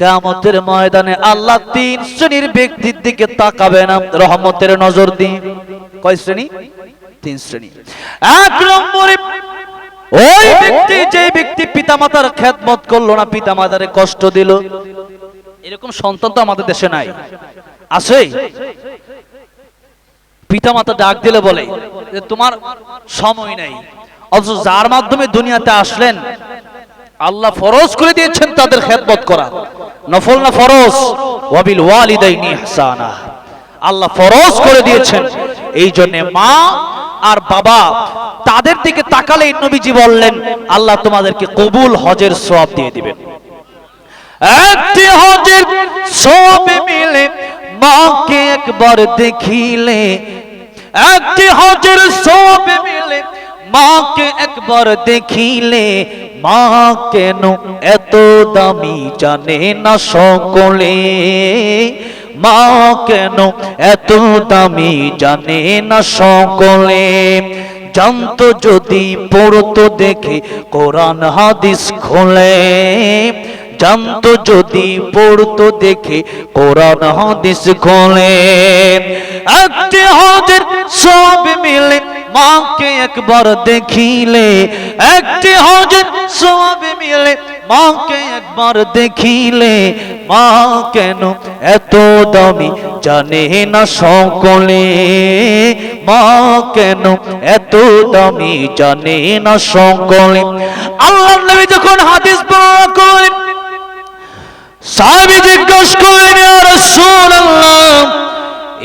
কামতের ময়দানে আল্লাহ তিন শ্রেণির ব্যক্তির দিকে তাকাবে না। রহমতের নজর দিয়ে কয় শ্রেণি? তিন শ্রেণি। এক নম্বরে ওই ব্যক্তি যে ব্যক্তি পিতামাতার খেদমত করল না, পিতামাতারে কষ্ট দিল। এরকম সন্তান তো আমাদের দেশে নাই। আছে? পিতামাতা ডাক দিলে বলে যে, তোমার সময় নাই। অথচ যার মাধ্যমে দুনিয়াতে আসলেন আল্লাহ ফরজ করে দিয়েছেন তাদের খেদমত করা। নফল না ফরজ? ওয়াবিল ওয়ালিদাইনি ইহসানা। আল্লাহ ফরজ করে দিয়েছেন। এই জন্য মা আর বাবা তাদের দিকে তাকালে নবীজি বললেন, আল্লাহ তোমাদেরকে কবুল হজের সওয়াব দিয়ে দিবেন। একটি হজের সব মিলে মাকে একবার দেখিলে, একটি হজের সব মিলে মাকে একবার দেখিলে, মা কেন এত দামি জানে না সকলে? মা কেন এত দামি জানে না সকলে? জানতো যদি পড়তো দেখে কোরআন হাদিস খোলে। জানতো যদি পড়তো দেখে কোরআন হাদিস খোলে। একটি হজের সব মিলে মাকে একবার দেখিলে। একটি হজের সব মিলে মাকে একবার দেখিলে। মা কেন এত দামি জানে না সকলে? মা কেন এত দামি জানে না সকলে? আল্লাহ নবী যখন হাদিস বর্ণনা করেন সাহাবী জিজ্ঞেস করলেন,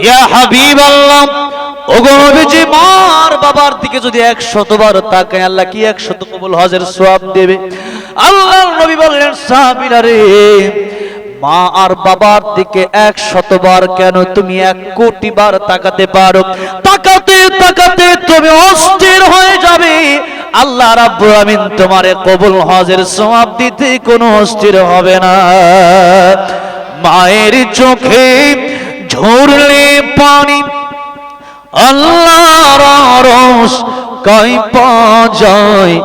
ইয়া ওগো বাবার যদি আল্লাহ কি হজের দেবে? মা আর বাবার দিকে এক শতবার কেন তুমি এক কোটি বার তাকাতে পারো? তাকাতে তাকাতে তুমি অস্থির হয়ে যাবে। আল্লাহ রাব্বুল আমিন তোমারে কবুল হজের সওয়াব দিতে কোনো অস্থির হবে না। মায়ের চোখে ঝরলে পানি, আল্লাহর রস কাই পা যায়,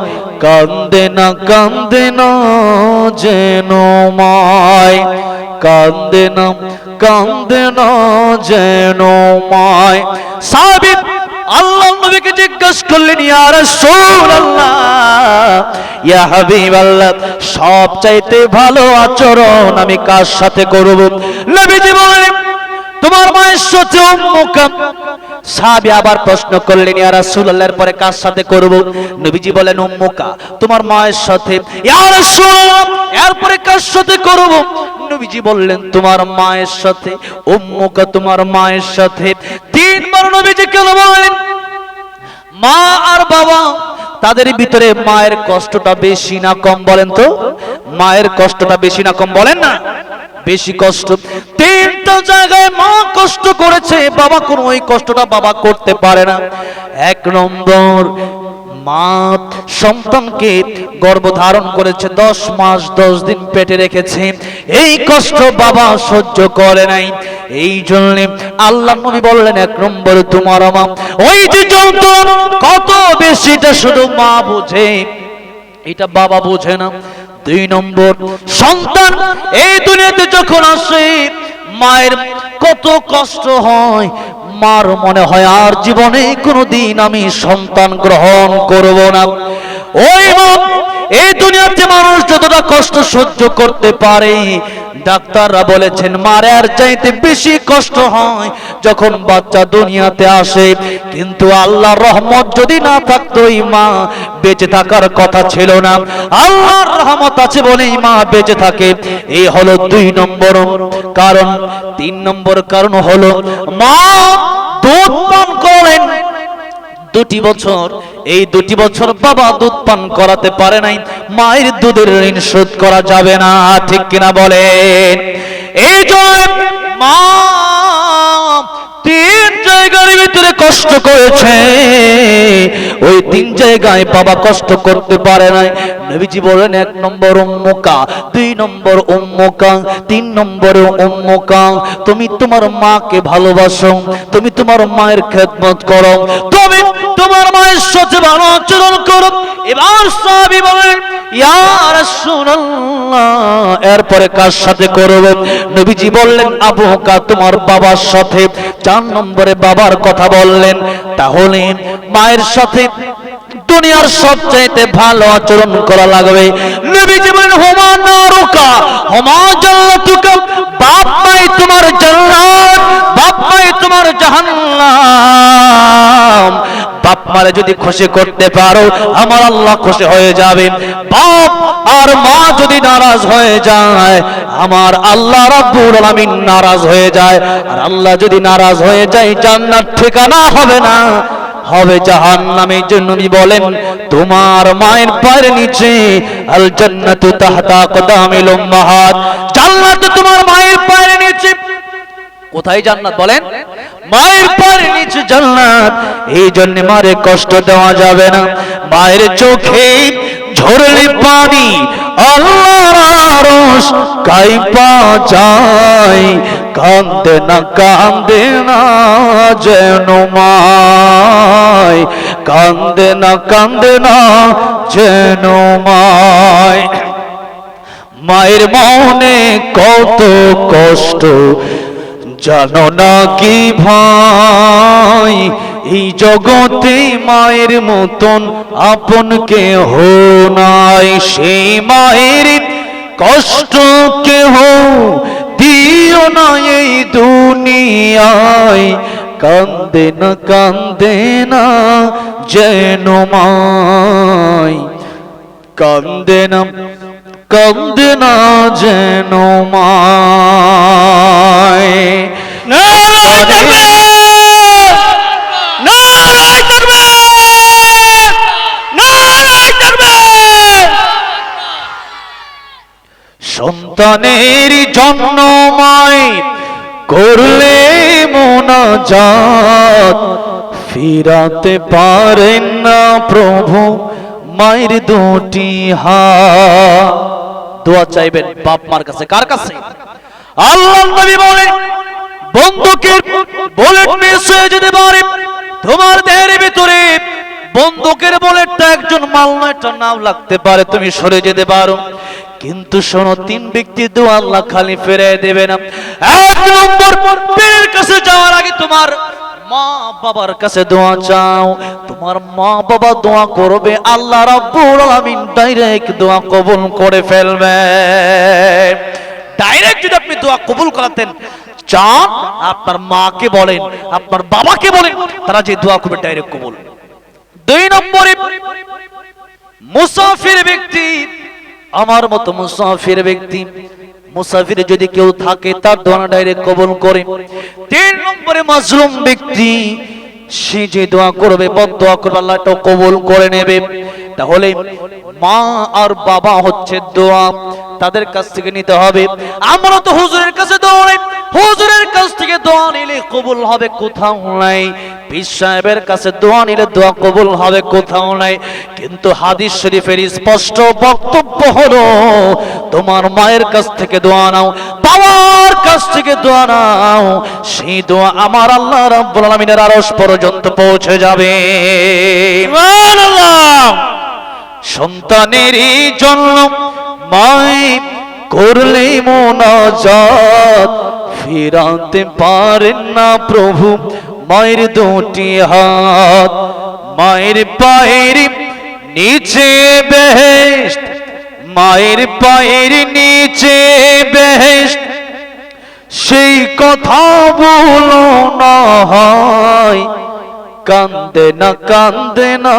কান্দে না কান্দে না যেন মায়, কান্দে না কান্দে না যেন মায়। সাবিত নবীকে জিজ্ঞেস করলেন, ইয়া রাসূলুল্লাহ, ইয়া হাবিবাল্লাহ সব চাইতে ভালো আচরণ আমি কার সাথে করব? নবীজি বলেন, তোমার মায়ের সাথে উম্মুকা। সাহাবী আবার প্রশ্ন করলেন, ইয়া রাসূলুল্লাহর পরে কার সাথে করব? নবীজি বলেন, উম্মুকা, তোমার মায়ের সাথে। ইয়া রাসূলুল্লাহ এরপরে কার সাথে করব? নবীজি বললেন, তোমার মায়ের সাথে, উম্মুকা তোমার মায়ের সাথে। তিনবার নবীজি কেন বললেন মা আর বাবা, তাদের ভিতরে মায়ের কষ্টটা বেশি না কম বলেন তো? মায়ের কষ্টটা বেশি না কম বলেন না? বেশি কষ্ট। তিনটা জায়গায় মা কষ্ট করেছে, বাবা কোন ওই কষ্টটা বাবা করতে পারে না। এক নম্বর মা সন্তানকে গর্ভধারণ করেছে, দশ মাস দশ দিন পেটে রেখেছে। এই কষ্ট বাবা সহ্য করে নাই। এই জন্য আল্লাহ নবী বললেন, এক নম্বর তোমার মা। ওই যে কত বেশিটা শুধু মা বুঝে। এটা বাবা বোঝে না। দুই নম্বর, সন্তান এই দুনিয়াতে যখন আসে, মায়ের কত কষ্ট হয়। মার মনে হয় আর জীবনে কোনোদিন আমি সন্তান গ্রহণ করব না। ওই মা এই দুনিয়াতে মানুষ যতটা কষ্ট সহ্য করতে পারে, ডাক্তাররা বলেছেন, মারার চাইতে বেশি কষ্ট হয় যখন বাচ্চা দুনিয়াতে আসে। কিন্তু আল্লাহর রহমত যদি না থাকতো, এই মা বেঁচে থাকার কথা ছিল না। আল্লাহর রহমত আছে বলেই মা বেঁচে থাকে। এই হলো দুই নম্বর কারণ। তিন নম্বর কারণ হলো মা দুধ পান করেন দুটি বছর, এই দুটি বছর বাবা দুধ পান করাতে পারে নাই। মায়ের দুধের ঋণ শোধ করা যাবে না, ঠিক কিনা বলেন? এই জন্য মা ভিতরে কষ্ট করেছে। ওই তিন জায়গায় বাবা কষ্ট করতে পারে নাই। নবীজি বলেন, এক নম্বর উম্মুকা, দুই নম্বর উম্মুকা, তিন নম্বরে উম্মুকা। তুমি তোমার মাকে ভালোবাসো, তুমি তোমার মায়ের খেদমত করো। তুমি তোমার মায়ের সাথে ভালো আচরণ করো। এবার সাহাবী বলেন এরপরে কার সাথে করব? নবীজি বললেন, আবু বকর তোমার বাবার সাথে। চার নম্বরে বাবার কথা বললেন, তাহলে মায়ের সাথে দুনিয়ার সবচাইতে ভালো আচরণ করা লাগবে। নবীজি বলেন হুমা নারুকা, হুমা জান্নাতুকা, বাপ মাই তোমার জান্নাত। বাপ মারে যদি খুশি করতে পারো, আমার আল্লাহ খুশি হয়ে যাবে। বাপ আর মা যদি নারাজ হয়ে যায়, আমার আল্লাহ রাব্বুল আলামিন নারাজ হয়ে যায়। আর আল্লাহ যদি নারাজ হয়ে যায়, জান্নাত ঠিকানা হবে না। হবে জাহান নামের জন্য নবী বলেন, তোমার মায়ের পায়ের নিচে আল জান্নাতু তাহতা কদামিল উম্মাহাত। জান্নাত তোমার মায়ের পায়ের কোথায় জান্নাত বলেন? মায়ের পায়ের নিচে জান্নাত। এই জন্য মারে কষ্ট দেওয়া যাবে না। মায়ের চোখে ঝরলে পানি আল্লাহর আরশ কাইপা যায়। কান্দে না কান্দে না যেন মায়। কান্দে না কান্দে না যেন মায়। মায়ের মনে কত কষ্ট জানো না কি ভাই এই জগতে মায়ের মতন আপন কেহ নাই। সেই মায়ের কষ্ট কেহ দিও না এই দুনিয়ায়। কান্দে না কান্দে না যেন মায়। কান্দে না কান্দে না যেন মায়! সন্তানের জন্য মায় করলে মোনাজাত। ফিরাতে পারেন না প্রভু মায়ের দুটি হাত। দোয়া চাইবেন বাপ মার কাছে, কার কাছে? আল্লাহ নবী বলেন, বন্ধুকে বুলেট মিস হয়ে যেতে পারে, তোমার দেহের ভিতরে। বন্দুকের বুলেটটা একজন মালনাটা নাও লাগতে পারে, তুমি সরে যেতে পারো। কিন্তু শোনো, তিন ব্যক্তি দু আল্লাহ খালি ফিরে দেবে না। এক নম্বর পীরের কাছে যাওয়ার আগে তোমার মা বাবার কাছে দোয়া চাও। তোমার মা বাবা দোয়া করবে, আল্লাহ রাব্বুল আলামিন ডাইরেক্ট দোয়া কবুল করে ফেলবে। ডাইরেক্ট যদি আপনি দোয়া কবুল করাতেন, চান, আপনার মাকে বলেন, আপনার বাবাকে বলেন, তারা যে দোয়া করবে ডাইরেক্ট কবুল। দুই নম্বরে, মুসাফির ব্যক্তি, আমার মতো মুসাফির ব্যক্তি মুসাফির যদি কেউ থাকে, তার দোয়া ডাইরেক্ট কবুল করে। তিন নম্বরে মাজলুম ব্যক্তি, সে যে দোয়া করবে, বদ দোয়া করবে, আল্লাহ কবুল করে নেবে। তাহলে মা আর বাবা হচ্ছে দোয়া। তাদের কাছ থেকে নিতে হবে। আমরা তো হুজুরের কাছে দোয়া নেই। হুজুরের কাছ থেকে দোয়া নিলে কবুল হবে কোথাও নাই। পীর সাহেবের কাছে দোয়া নিলে দোয়া কবুল হবে কোথাও নাই। কিন্তু হাদিস শরীফের স্পষ্ট বক্তব্য হলো, তোমার মায়ের কাছ থেকে দোয়া নাও, বাবার কাছ থেকে দোয়া নাও। সেই দোয়া আমার আল্লাহ রাব্বুল আলামিনের আরশ পর্যন্ত পৌঁছে যাবে। সুবহানাল্লাহ! সন্তানেরই জন্য মাই করলে মোনাজাত। ফিরাতে পারেন না প্রভু, মায়ের দুটি হাত। মায়ের পায়ের নিচে বেহেস্ট মায়ের পায়ের নিচে বেহেস্ট সেই কথা বলো না হয় কান্দে না কান্দে না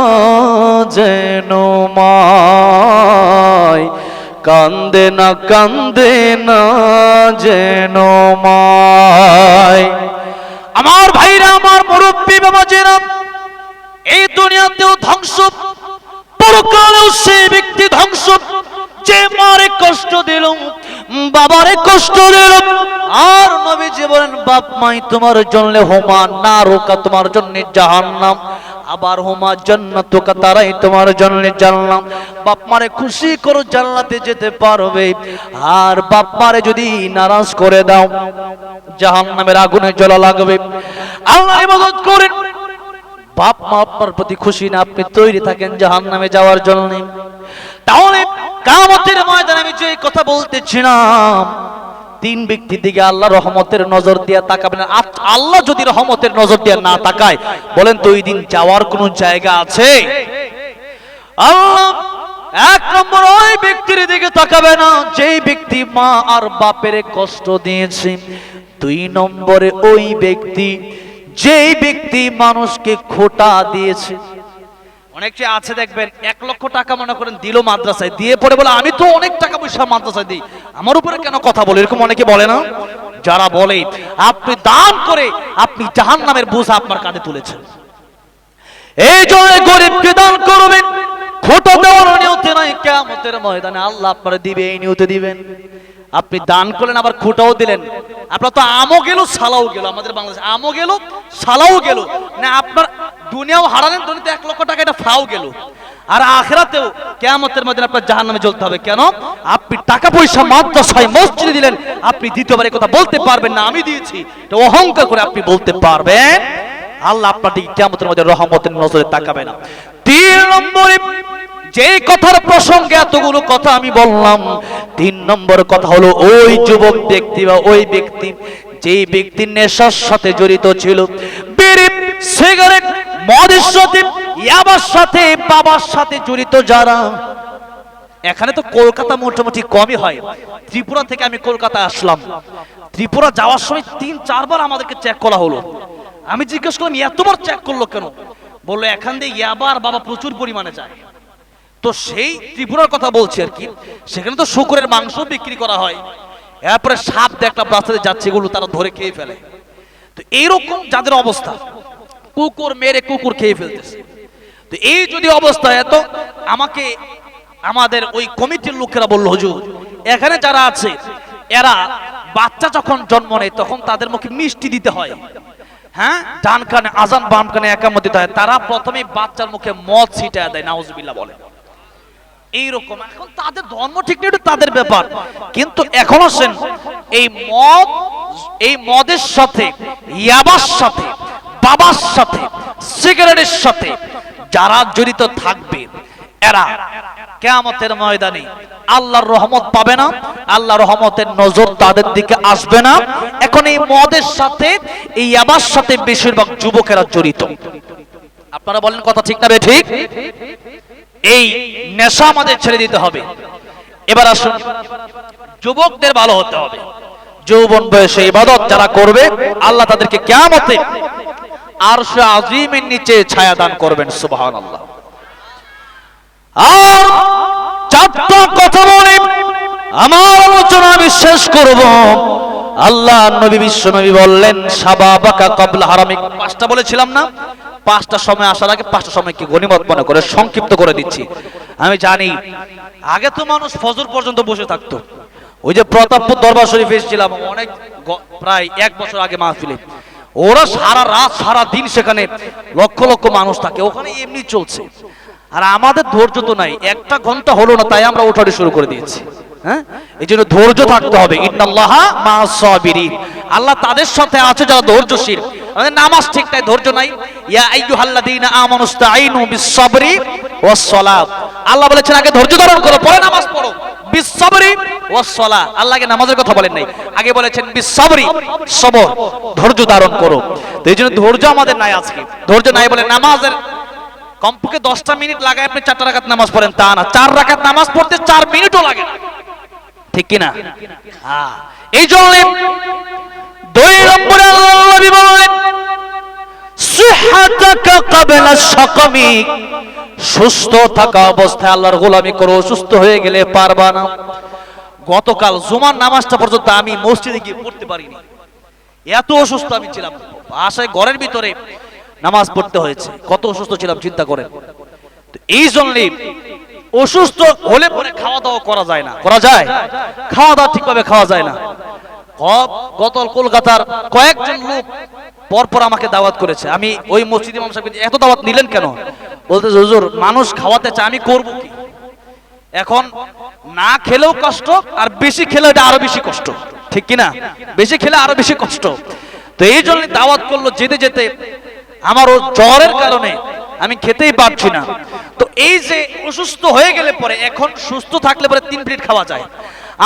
যেন মায়। কান্দে না কান্দে না যেন মায়। আমার ভাইরা, আমার মুরব্বী বাবা জেরাম এই দুনিয়াতেও ধ্বংস, পরকালেও সেই ব্যক্তি ধ্বংস, যে মারে কষ্ট দিল বাবারে কষ্ট দিল আর নবীজি বলেন, বাপ মাই, তোমার জন্য হোমা, না রোকা তোমার জন্য জাহান্নাম। আবার হোমা জন্য জান্নাতুকা, তারাই তোমার জন্য জানলাম বাপ মারে খুশি করো জান্নাতে যেতে পারবে। আর বাপ মারে যদি নারাজ করে দাও, জাহান্নামের আগুনে জ্বলা লাগবে। আল্লাহ ইবাদত করেন। বাপ মা আপনার প্রতি খুশি না, আপনি তৈরি থাকেন জাহান নামে যাওয়ার জন্য। তাহলে কামতের ময়দানে আমি যে কথা বলতেছিলাম, তিন ব্যক্তির দিকে আল্লাহ রহমতের নজর দিয়ে তাকাবে না। আপ- আল্লাহ যদি রহমতের নজর দিয়ে না তাকায়, বলেন তো ওই দিন যাওয়ার কোনো জায়গা আছে? আল্লাহ এক নম্বর ওই ব্যক্তির দিকে তাকাবে না, যেই ব্যক্তি মা আর বাপের কষ্ট দিয়েছে। দুই নম্বরে ওই ব্যক্তি, যেই ব্যক্তি মানুষকে খোটা দিয়েছে। অনেকে আছে দেখবেন, এক লক্ষ টাকা মনে করেন দিল মাদ্রাসায়, দিয়ে পরে বলে, আমি তো অনেক টাকা পয়সা মাদ্রাসায় দিই। আমার উপরে কেন কথা বলে? এরকম অনেকে বলে না? যারা বলে, আপনি দান করে আপনি জাহান নামের বোঝা আপনার কাঁধে তুলেছেন। এই জন্য গরিবকে দান করবেন, খোটা দেওয়ার নিয়তে নয় কেমতের ময়দানে আল্লাহ আপনারা দিবে, এই নিয়তে দিবেন। আপনি দান করলেন, আবার খোটাও দিলেন। আপনার তো আমও গেল, সালাও গেল। আমাদের বাংলাদেশে আমও গেল, সালাও গেল। না, আপনার দুনিয়াও হারালেন, দুনিয়াতে এক লক্ষ টাকা, এটা ফাও গেল। আর আখেরাতেও কেয়ামতের মধ্যে আপনার জাহান নামে জ্বলতে হবে। কেন? আপনি টাকা পয়সা মাদ্রাসায় মসজিদে দিলেন, আপনি দ্বিতীয়বার কথা বলতে পারবেন না, আমি দিয়েছি। এটা অহংকার করে আপনি বলতে পারবেন। আল্লাহ আপনার দিকে কেমতের মধ্যে রহমতের নজরে তাকাবে না। তিন নম্বরে যে কথার প্রসঙ্গে এতগুলো কথা আমি বললাম, তিন নম্বর কথা হলো ওই যুবক ব্যক্তি বা ওই ব্যক্তি, যেই ব্যক্তি নেশার সাথে জড়িত ছিল বিড়ি সিগারেট মদের সাথে ইয়াবার সাথে, বাবার সাথে জড়িত যারা, এখানে তো কলকাতা মোটামুটি কমই হয়। ত্রিপুরা থেকে আমি কলকাতা আসলাম। ত্রিপুরা যাওয়ার সময় তিন, চারবার আমাদেরকে চেক করা হলো। আমি জিজ্ঞেস করলাম, এতবার চেক করল কেন? বলল, এখান দিয়ে ইয়াবার বাবা প্রচুর পরিমাণে যায়। তো সেই ত্রিপুরার কথা বলছি আর কি। সেখানে তো শুকুরের মাংস বিক্রি করা হয়। এরপরে সাপ দেখলাম রাস্তাতে যাচ্ছে, এগুলো তারা ধরে খেয়ে ফেলে। তো এইরকম যাদের অবস্থা কুকুর মেরে কুকুর খেয়ে ফেলতেছে। তো এই যদি অবস্থা এত, আমাকে, আমাদের ওই কমিটির লোকেরা বলল, হুজুর, এখানে যারা আছে, এরা বাচ্চা যখন জন্ম নেয়, তখন তাদের মুখে মিষ্টি দিতে হয়। হ্যাঁ? ডান কানে আজান, বাম কানে একামত দিতে হয়। তারা প্রথমে বাচ্চার মুখে মদ ছিটা দেয়, নাউজুবিল্লাহ বলে। এইরকম। এখন তাদের ধর্ম ঠিক নেই তাদের ব্যাপার। কিন্তু এখন আসেন এই মদ, এই মদের সাথে, ইয়াবার সাথে বাবার সাথে, সিগারেটের সাথে যারা জড়িত থাকবে, এরা কেয়ামতের ময়দানে আল্লাহর রহমত পাবে না, আল্লাহর রহমতের নজর তাদের দিকে আসবে না। এখন এই মদের সাথে, এই ইয়াবার সাথে বেশিরভাগ যুবকেরা জড়িত। আপনারা বলেন কথা ঠিক না ঠিক? এই নেশা আমাদের ছেড়ে দিতে হবে। এবার আসুন, যুবকদের ভালো হতে হবে। যৌবন বয়সে ইবাদত যারা করবে, আল্লাহ তাদেরকে কেয়ামতে আর সে আজিমের নিচে ছায়া দান করবেন সুবহান আল্লাহ আর চারটা কথা বলে আমার আলোচনা আমি শেষ করব। আল্লাহ নবী, বিশ্ব নবী বললেন, সাবাবাকা কবলা হারামি পাঁচটা বলেছিলাম না? পাঁচটা সময় আসার আগে পাঁচটা সময় কি গণিমত মনে করে সংক্ষিপ্ত করে দিচ্ছি। আমি জানি, আগে তো মানুষ ফজর পর্যন্ত বসে থাকতো। ওই যে প্রতাপপুর দরবার শরীফ এসেছিলাম, অনেক প্রায় এক বছর আগে মাহফিলে। ওরা সারা রাত, সারা দিন সেখানে লক্ষ লক্ষ মানুষ থাকে। ওখানে এমনি চলছে। আর আমাদের ধৈর্য তো নাই। একটা ঘণ্টা হলো না, তাই আমরা ওঠাটি শুরু করে দিয়েছি। হ্যাঁ? এই জন্য ধৈর্য থাকতে হবে। ইন্নাল্লাহা মা সাবিরিন। আল্লাহ তাদের সাথে আছে যারা ধৈর্যশীল। নামাজ ঠিক নাই ধৈর্য নাই। ইয়া আইয়ুহাল্লাযীনা আমানুস্তাঈনু বিস-সাবরি ওয়াস-সালাত। আল্লাহ বলেছেন, আগে ধৈর্য ধারণ করো, পরে নামাজ পড়ো। বিস-সাবরি ওয়াস-সালাত। আল্লাহকে নামাজের কথা বলেন নাই। আগে বলেছেন, বিস-সাবরি সবর, ধৈর্য ধারণ করো। তো এই জন্য ধৈর্য আমাদের নাই আজকে। ধৈর্য নাই বলে নামাজের কমপক্ষে দশটা মিনিট লাগায় আপনি চারটা রাখাত নামাজ পড়েন, তা না। চার রাখাত নামাজ পড়তে চার মিনিটও লাগে না। ঠিক কিনা? হ্যাঁ। এই জন্য দুই নম্বরে আল্লাহ নবী সুস্থ থাকা অবস্থায় আল্লাহর গোলামি করো, অসুস্থ হয়ে গেলে পারবা না। গতকাল জুমার নামাজটা পর্যন্ত আমি মসজিদে গিয়ে পড়তে পারিনি। এত অসুস্থ আমি ছিলাম। আশায় ঘরের ভিতরে নামাজ পড়তে হয়েছে। কত অসুস্থ ছিলাম, চিন্তা করেন। এই জন্যে অসুস্থ হলে পরে খাওয়া দাওয়া করা যায় না। করা যায়? খাওয়া দাওয়া ঠিকভাবে খাওয়া যায় না। গ- গত কলকাতার কয়েকজন লোক পরপর আমাকে দাওয়াত করেছে। আমি ওই মসজিদ ইমাম সাহেবকে এত দাওয়াত নিলেন কেন? বলতে হুজুর, মানুষ খাওয়াতে চায়, আমি করব কি? এখন না খেলেও কষ্ট, আর বেশি খেলে এটা আরও বেশি কষ্ট। ঠিক কি না বেশি খেলে আরও বেশি কষ্ট। তো এই জন্য দাওয়াত করল যেতে যেতে। আমার ও জ্বরের কারণে আমি খেতেই পারছি না। তো এই যে অসুস্থ হয়ে গেলে পরে, এখন সুস্থ থাকলে পরে তিন প্লেট খাওয়া যায়।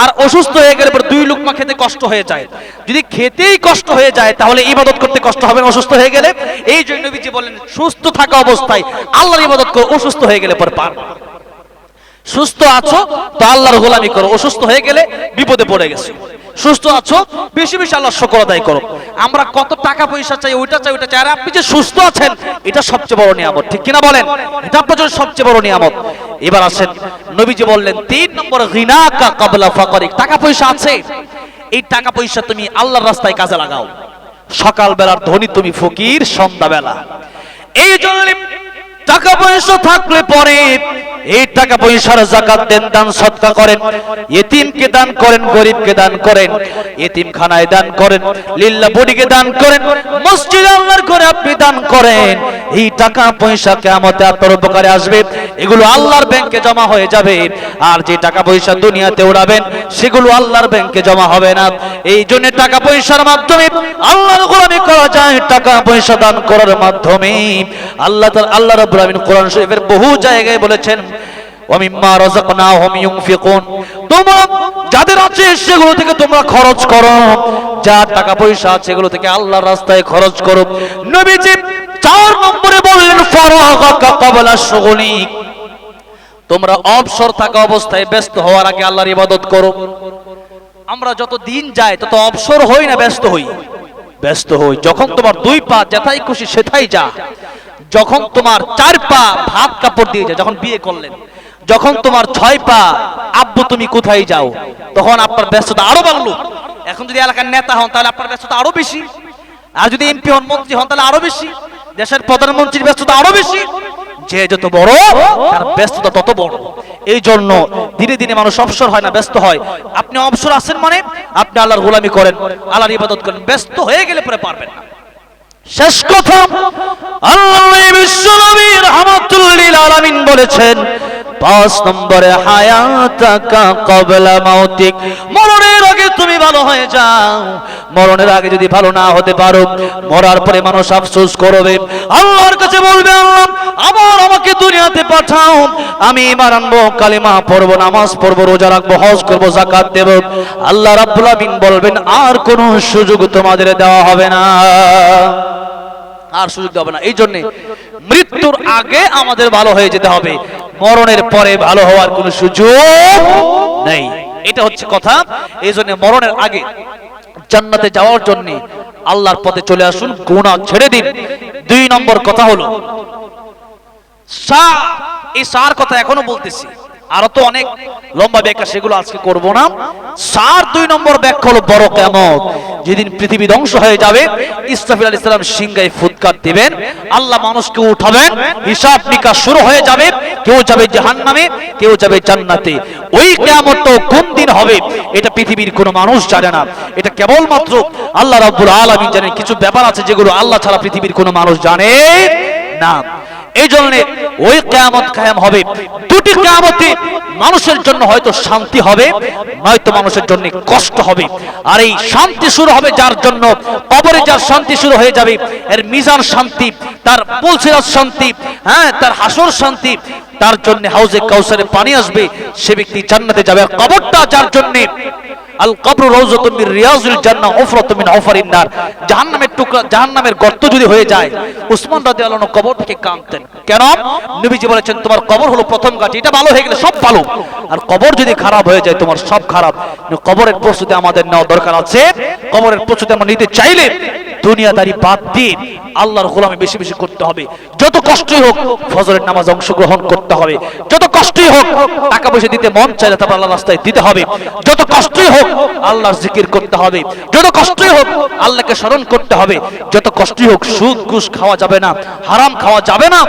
আর অসুস্থ হয়ে গেলে পরে দুই লুকমা খেতে কষ্ট হয়ে যায়। যদি খেতেই কষ্ট হয়ে যায়, তাহলে ইবাদত করতে কষ্ট হবে অসুস্থ হয়ে গেলে। এই জন্য বলেন, সুস্থ থাকা অবস্থায় আল্লাহর ইবাদত করো, অসুস্থ হয়ে গেলে পর পারবে না। সুস্থ আছো, তো আল্লাহর গোলামি করো, অসুস্থ হয়ে গেলে বিপদে পড়ে গেছো। সুস্থ আছো, বেশি বেশি আল্লাহ শকর আদায় করো। আমরা কত টাকা পয়সা চাই, ওইটা চাই ওইটা চাই। আর আপনি যে সুস্থ আছেন, এটা সবচেয়ে বড় নিয়ামত, ঠিক কিনা বলেন? এটা আপনার জন্য সবচেয়ে বড় নিয়ামত। এবার আসেন। নবীজি বললেন, তিন নম্বর ঘৃণা কবলা ফাকরিক। টাকা পয়সা আছে। এই টাকা পয়সা তুমি আল্লাহর রাস্তায় কাজে লাগাও। সকাল বেলার ধনী তুমি ফকির সন্ধ্যা বেলা এই জন্য টাকা পয়সা থাকলে পরে এই টাকা পয়সার জাকাত দেন, দান, সৎকা করেন। এতিমকে দান করেন, গরিবকে দান করেন। এতিম খানায় দান করেন, লিল্লা বডিকে দান করেন, মসজিদ আল্লাহর করে আপনি দান করেন। এই টাকা পয়সা কেমতে আপনার উপকারে আসবে। এগুলো আল্লাহর ব্যাংকে জমা হয়ে যাবে। আর যে টাকা পয়সা দুনিয়াতে উড়াবেন, সেগুলো আল্লাহর ব্যাংকে জমা হবে না। এই জন্য টাকা পয়সার মাধ্যমে আল্লাহর গোলামি করা যায়। টাকা পয়সা দান করার মাধ্যমে আল্লাহ তাআলা আল্লাহ রাব্বুল আলামিন কোরআন শরীফের বহু জায়গায় বলেছেন তোমরা যাদের আছে সেগুলো থেকে তোমরা খরচ করো। যা টাকা পয়সা আছে সেগুলো থেকে আল্লাহর রাস্তায় খরচ করো। নবীজি চার নম্বরে বললেন তোমরা অবসর থাকা অবস্থায় ব্যস্ত হওয়ার আগে আল্লাহর ইবাদত করো। আমরা যত দিন যায়, তত অবসর হই না, ব্যস্ত হই। ব্যস্ত হই। যখন তোমার দুই পা যেথাই খুশি সেথাই যা। যখন তোমার চার পা ভাত কাপড় দিয়ে যায়, যখন বিয়ে করলেন, যখন তোমার ছয় পা, আব্বু, তুমি কোথায় যাও? তখন আপনার ব্যস্ততা আরও বাড়লো। এখন যদি এলাকার নেতা হন, তাহলে আপনার ব্যস্ততা আরও বেশি। আর যদি এমপি হন, মন্ত্রী হন, তাহলে আরও বেশি। দেশের প্রধানমন্ত্রীর ব্যস্ততা আরও বেশি। যে যত বড়, তার ব্যস্ততা তত বড়। এই জন্য ধীরে ধীরে মানুষ অবসর হয় না, ব্যস্ত হয়। আপনি অবসর আছেন মানে আপনি আল্লাহর গোলামি করেন, আল্লাহর ইবাদত করেন, ব্যস্ত হয়ে গেলে পরে পারবেন না। শেষ কথা। আল্লাহ বিশ্বনবী রহমাতুল্লিল আলামিন বলেছেন পাঁচ নম্বরে হায়াতাকা কবলা মাউতিক। মরণের আগে তুমি ভালো হয়ে যাও। মরণের আগে যদি ভালো না হতে পারো, মরার পরে মানুষ আফসোস করবে। আল্লাহর কাছে বলবে, আল্লাহ, আবার আমাকে দুনিয়াতে পাঠাও। আমি আনব, কালিমা পড়ব, নামাজ পড়ব, রোজা রাখব, হজ করব জাকাত দেব। আল্লাহ রাব্বুল আমিন বলবেন, আর কোনো সুযোগ তোমাদের দেওয়া হবে না। আর সুযোগ দেওয়া হবে না। এই জন্য মৃত্যুর আগে আমাদের ভালো হয়ে যেতে হবে। মরণের পরে ভালো হওয়ার কোনো সুযোগ নেই। এটা হচ্ছে কথা। এই জন্য মরণের আগে জান্নাতে যাওয়ার জন্য আল্লাহর পথে চলে আসুন গুণা ছেড়ে দিন। দুই নম্বর কথা হলো সা এই সার কথা এখনও বলতেছি। আরও তো অনেক লম্বা ব্যাখ্যা, সেগুলো আজকে করব না। সার দুই নম্বর ব্যাখ্যা হলো বড় কেমন যেদিন পৃথিবী ধ্বংস হয়ে যাবে, ইসরাফিল আলাইহিস সালাম সিংহায় ফুৎকার দিবেন। আল্লাহ মানুষকে উঠাবেন, হিসাব নিকাশ শুরু হয়ে যাবে, কেউ যাবে জাহান্নামে, কেউ যাবে জান্নাতে। ওই কিয়ামত কোন দিন হবে, এটা পৃথিবীর কোনো মানুষ জানে না। এটা কেবলমাত্র আল্লাহ রাব্বুল আলামিন জানেন। কিছু ব্যাপার আছে যেগুলো আল্লাহ ছাড়া পৃথিবীর কোনো মানুষ জানে না। এই জন্য ওই কেয়ামত কায়াম হবে। দুটি কেয়ামতে মানুষের জন্য হয়তো শান্তি হবে, নয়তো মানুষের জন্য কষ্ট হবে। আর এই শান্তি শুরু হবে যার জন্য কবরে যার শান্তি শুরু হয়ে যাবে, এর মিজান শান্তি, তার পুলসিরাজ শান্তি হ্যাঁ তার হাসর শান্তি তার জন্য হাউজে কাউসারে পানি আসবে, সে ব্যক্তি জান্নাতে যাবে। আর কবরটা যার জন্য? আল কবর রওজাতুম মির রিয়াজুল জান্নাহ উফরাতুম মিন উফারিন নার। জাহান্নামের টুকরা, জাহান্নামের গর্ত যদি হয়ে যায়, উসমান রাদিয়াল্লাহু আনহু কবর থেকে কাঁদতেন। কেন? নবীজি বলেছেন, তোমার কবর হলো প্রথম গাটি এটা ভালো হয়ে গেলে সব ভালো। আর কবর যদি খারাপ হয়ে যায়, তোমার সব খারাপ। কবরের প্রস্তুতি আমাদের নেওয়া দরকার আছে। কবরের প্রস্তুতি আমরা নিতে চাইলে দুনিয়াদারি বাদ দিয়ে আল্লাহর গোলামি বেশি বেশি করতে হবে। যত কষ্টই হোক, ফজরের নামাজ অংশগ্রহণ করতে হবে। যত কষ্টই হোক, টাকা পয়সা দিতে মন চাইলে তারপর আল্লাহ রাস্তায় দিতে হবে। যত কষ্টই হোক, আল্লাহর জিকির করতে হবে। যত কষ্টই হোক, আল্লাহকে স্মরণ করতে হবে। যত কষ্টই হোক, সুদ, ঘুষ খাওয়া যাবে না, হারাম খাওয়া যাবে না,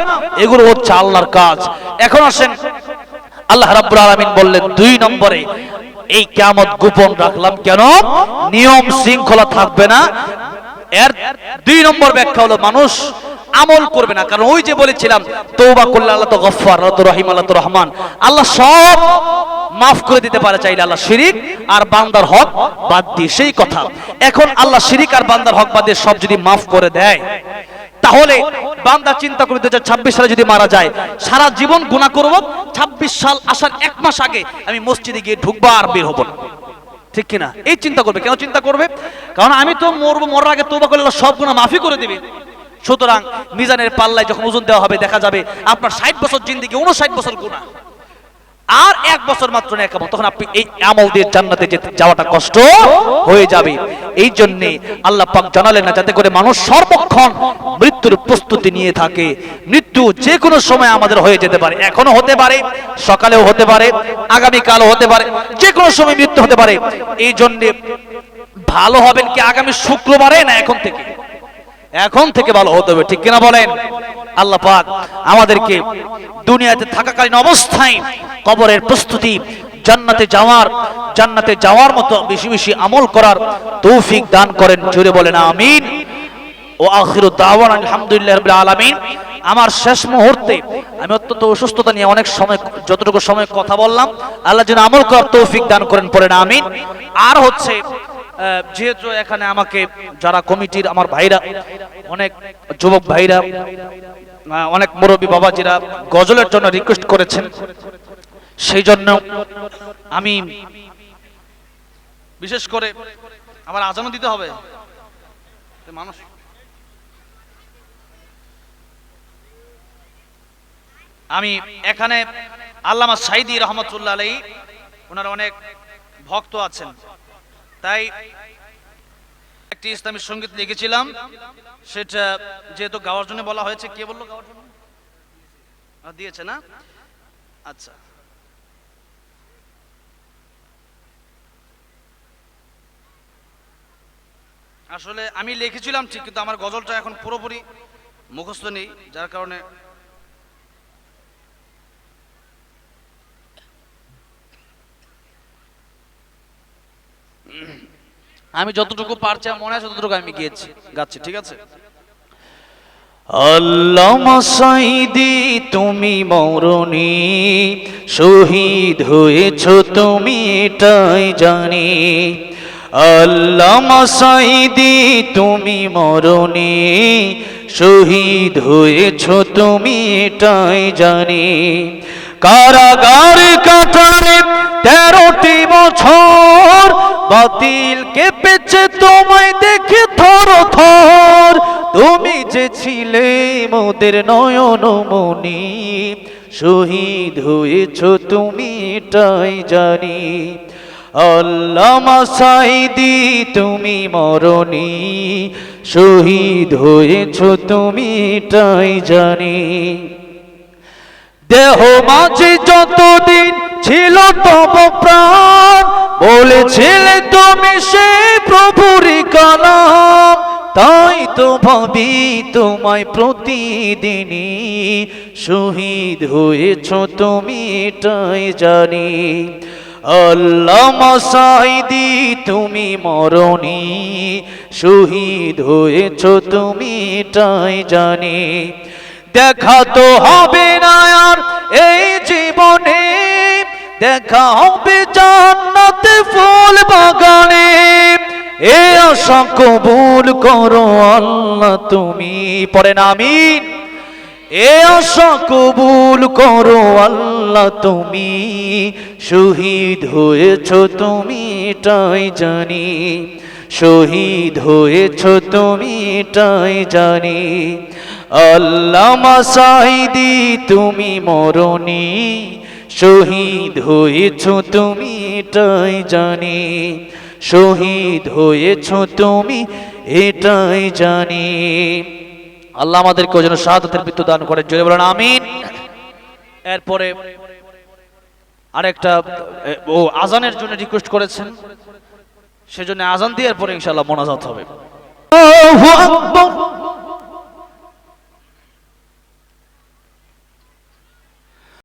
এগুলো হচ্ছে আল্লাহর কাজ। এখন আসেন, আল্লাহ রাব্বুল আলামিন বললেন, দুই নম্বরে, এই কিয়ামত গোপন রাখলাম কেন? নিয়ম শৃঙ্খলা থাকবে না। এর দুই নম্বর ব্যাখ্যা হলো, মানুষ আমল করবে না। কারণ ওই যে বলেছিলাম তৌবা করলে আল্লাহ তো গফফার, আল্লাহ তো রহিম, আল্লাহ তো রহমান। আল্লাহ সব মাফ করে দিতে পারে চাইলে আল্লাহ শিরিক আর বান্দার হক বাদ দিয়ে। সেই কথা। এখন আল্লাহ শিরিক আর বান্দার হক বাদ দিয়ে সব যদি মাফ করে দেয়, তাহলে বান্দা চিন্তা করবে দু ছাব্বিশ সালে যদি মারা যায়, সারা জীবন গুণা করব, ছাব্বিশ সাল আসার এক মাস আগে আমি মসজিদে গিয়ে ঢুকবো আর বের হব না। ঠিক কিনা? এই চিন্তা করবে। কেন চিন্তা করবে? কারণ আমি তো মরবো, মরার আগে তোবা করলে সব গুণা মাফি করে দেবে। সুতরাং মিজানের পাল্লায় যখন ওজন দেওয়া হবে, দেখা যাবে আপনার ষাট বছর জিন্দিগি উনষাট বছর গুণা আর এক বছর মাত্র নেকামল তখন আপনি এই আমল দিয়ে জান্নাতে যেতে যাওয়াটা কষ্ট হয়ে যাবে। এই জন্যে আল্লাহ পাক জানালেন না, যাতে করে মানুষ সর্বক্ষণ মৃত্যুর প্রস্তুতি নিয়ে থাকে। মৃত্যু যে কোনো সময় আমাদের হয়ে যেতে পারে। এখনও হতে পারে, সকালেও হতে পারে, আগামীকালও হতে পারে যে কোনো সময় মৃত্যু হতে পারে। এই জন্যে ভালো হবেন কি আগামী শুক্রবারে না এখন থেকে? এখন থেকে ভালো হতে হবে, ঠিক কিনা বলেন? আল্লাহ পাক আমাদেরকে দুনিয়াতে থাকাকালীন অবস্থায় কবরের প্রস্তুতি, জান্নাতে যাওয়ার জান্নাতে যাওয়ার মতো বেশি বেশি আমল করার তৌফিক দান করেন, জোরে বলেন আমিন। ও আখিরু দাওয়ান আলহামদুলিল্লাহ রাব্বিল আলামিন। আমার শেষ মুহূর্তে আমি অত্যন্ত অসুস্থতা নিয়ে অনেক সময়, যতটুকু সময় কথা বললাম, আল্লাহ যেন আমল করার তৌফিক দান করেন, পড়েন আমিন। আর হচ্ছে যেহেতু এখানে আমাকে যারা কমিটির আমার ভাইরা, অনেক যুবক ভাইরা অনেক মুরব্বী বাবাজিরা গজলের জন্য রিকোয়েস্ট করেছেন সেই জন্য আমি বিশেষ করে আমার আজানও দিতে হবে। মানুষ। আমি এখানে আল্লামা সাইদি রহমতুল্লাহ আলাই ওনার অনেক ভক্ত আছেন। তাই একটি ইসলামী সংগীত লিখেছিলাম, সেটা যেহেতু গাওয়ার জন্য বলা হয়েছে, কে বলল গাওয়ার জন্য? দিয়েছে না? আচ্ছা। আসলে আমি লিখেছিলাম ঠিক, কিন্তু আমার গজলটা এখন পুরোপুরি মুখস্থ নেই, যার কারণে আমি যতটুকু পারছি মনে আছে ততটুকু আমি গিয়েছি, গাচ্ছি, ঠিক আছে? আল্লামা সাইদি তুমি মরণি, শহীদ হয়েছ তুমি এটাই জানি। আল্লামা সাইদি তুমি মরণি, শহীদ হয়েছ তুমি এটাই জানি। কারাগার কাটারে তেরোটি বছর বাতিল কেঁপেছে তোমায় দেখে থর থর। তুমি যে ছিলে মোদের নয়ন মনি শহীদ হয়েছ তুমি এটাই জানি। আল্লামা সাইদি তুমি মরণি, শহীদ হয়েছ তুমি এটাই জানি। দেহ মাঝে যতদিন ছিল তব প্রাণ বলেছিলে তুমি সে প্রভুরি কালাম, তাই তো ভাবি তোমায় প্রতিদিনই শহীদ হয়েছ তুমি, এটাই জানি। আল্লামা সাইদি তুমি মরণি, শহীদ হয়েছ তুমি, এটাই জানি। দেখা তো হবে না আর, এই জীবনে দেখা হবে জান্নাতে ফুল বাগানে। এ আশা কবুল করো আল্লাহ তুমি, পড়েন আমিন। এ আশা কবুল করো আল্লাহ তুমি, শহীদ হয়েছ তুমি, এটাই জানি। শহীদ হয়েছ তুমি, এটাই জানি। আল্লামা সাইদি তুমি মরণি। শহীদ হয়েছ তুমি, এটাই জানি। শহীদ হয়েছ তুমি, এটাই জানি। আল্লাহ আমাদেরকে যেন শাহাদাতের মৃত্যু দান করে জোরে বলেন, আমিন। এরপরে আরেকটা, ও আজানের জন্য রিকোয়েস্ট করেছেন। সেজন্য আজান দিয়ে এরপরে ইনশাআল্লাহ মোনাজাত হবে।